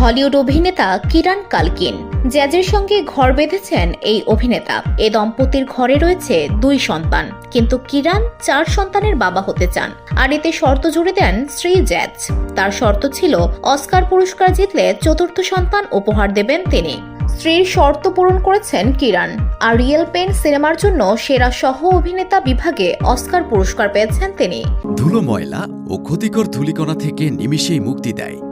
Hollywood অভিনেতা কিরান কালকিন। জ্যাজের সঙ্গে ঘর বেঁধেছেন এই অভিনেতা। এ দম্পতির ঘরে রয়েছে দুই সন্তান। কিন্তু কিরান চার সন্তানের বাবা হতে চান। আর এতে শর্ত জুড়ে দেন শ্রী জ্যাজ। তার শর্ত ছিল, অস্কার পুরস্কার জিতলে চতুর্থ সন্তান উপহার দেবেন তিনি। স্ত্রীর শর্ত পূরণ করেছেন কিরান আর রিয়েল পেন সিনেমার জন্য সেরা সহ অভিনেতা বিভাগে অস্কার পুরস্কার পেয়েছেন তিনি। ধুলো ময়লা ও ক্ষতিকর ধূলিকণা থেকে নিমিষেই মুক্তি দেয়।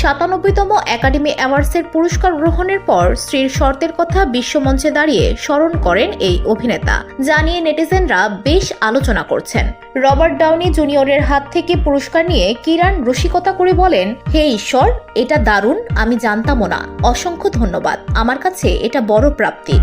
সাতানব্বইতম একাডেমি অ্যাওয়ার্ডসের পুরস্কার গ্রহণের পর স্ত্রীর শর্তের কথা বিশ্বমঞ্চে দাঁড়িয়ে স্মরণ করেন এই অভিনেতা। জানিয়ে নেটিজেনরা বেশ আলোচনা করছেন। রবার্ট ডাউনি জুনিয়রের হাত থেকে পুরস্কার নিয়ে কিরান রসিকতা করে বলেন, হে ঈশ্বর, এটা দারুণ, আমি জানতামও না। অসংখ্য ধন্যবাদ। আমার কাছে এটা বড় প্রাপ্তি।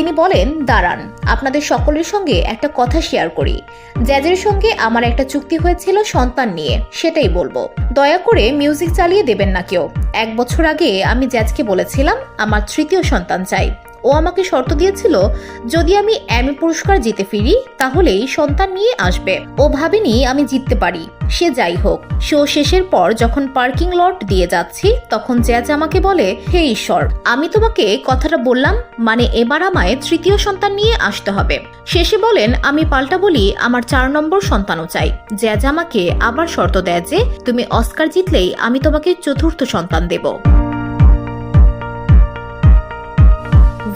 তিনি বলেন, দাঁড়ান, আপনাদের সকলের সঙ্গে একটা কথা শেয়ার করি। জ্যাজের সঙ্গে আমার একটা চুক্তি হয়েছিল সন্তান নিয়ে, সেটাই বলব। দয়া করে মিউজিক চালিয়ে দেবেন না কেউ। এক বছর আগে আমি জ্যাজকে বলেছিলাম, আমার তৃতীয় সন্তান চাই। ও আমাকে শর্ত দিয়েছিল, যদি আমি অ্যামি পুরস্কার জিতে ফিরি, তাহলেই সন্তান নিয়ে আসবে। ও ভাবেনি আমি জিততে পারি। সে যাই হোক শো শেষের পর যখন পার্কিং লট দিয়ে যাচ্ছি, তখন জ্যাজ আমাকে বলে, হে ঈশ্বর, আমি তোমাকে কথাটা বললাম মানে এবার আমায় তৃতীয় সন্তান নিয়ে আসতে হবে। শেষে বলেন, আমি পাল্টা বলি, আমার চার নম্বর সন্তানও চাই। জ্যাজ আমাকে আবার শর্ত দেয় যে, তুমি অস্কার জিতলেই আমি তোমাকে চতুর্থ সন্তান দেব।